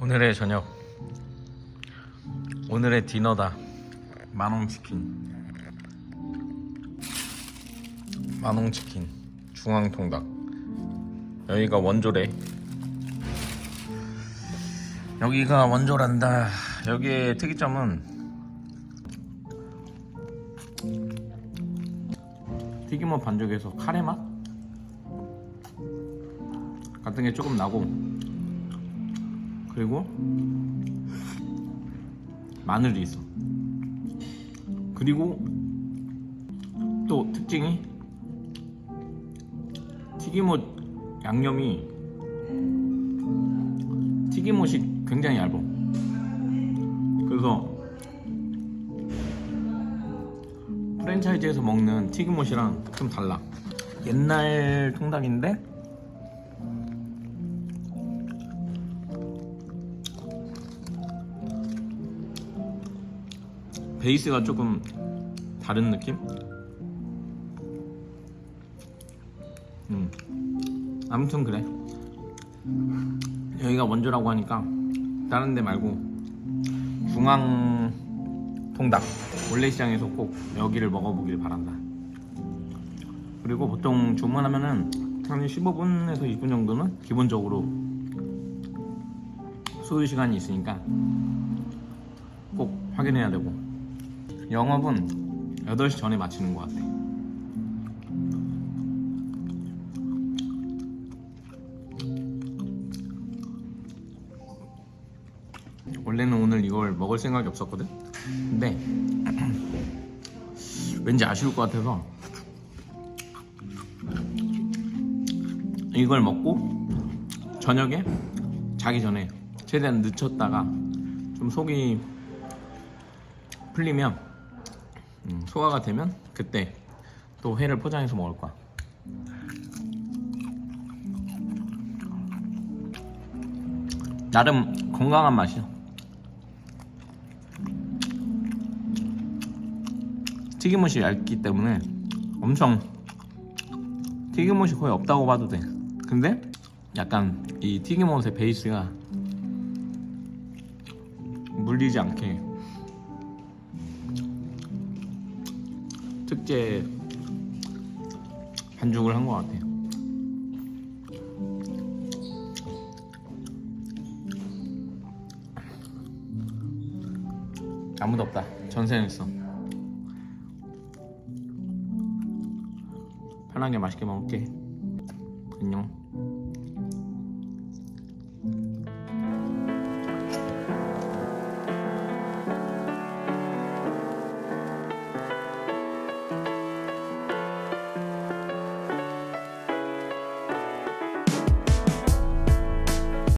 오늘의 저녁. 오늘의 디너다. 만홍치킨. 만홍치킨. 중앙통닭. 여기가 원조래. 여기가 원조란다. 여기의 특이점은 튀김옷 반죽에서 카레 맛? 같은 게 조금 나고 그리고 마늘이 있어. 그리고 또 특징이 튀김옷 양념이 튀김옷이 굉장히 얇아. 그래서 프랜차이즈에서 먹는 튀김옷이랑 좀 달라. 옛날 통닭인데 베이스가 조금 다른 느낌? 음. 아무튼 그래. 여기가 원조라고 하니까 다른 데 말고 중앙 통닭 원래시장에서 꼭 여기를 먹어보길 바란다. 그리고 보통 주문하면은 한 15분에서 20분 정도는 기본적으로 소요 시간이 있으니까 꼭 확인해야 되고 영업은 8시 전에 마치는 것 같아. 원래는 오늘 이걸 먹을 생각이 없었거든? 근데 왠지 아쉬울 것 같아서 이걸 먹고 저녁에 자기 전에 최대한 늦췄다가 좀 속이 풀리면 음, 소화가 되면 그때 또 회를 포장해서 먹을 거야. 나름 건강한 맛이야. 튀김옷이 얇기 때문에 엄청 튀김옷이 거의 없다고 봐도 돼. 근데 약간 이 튀김옷의 베이스가 물리지 않게 특제 반죽을 한 것 같아요. 아무도 없다. 전세냈어. 편하게 맛있게 먹을게.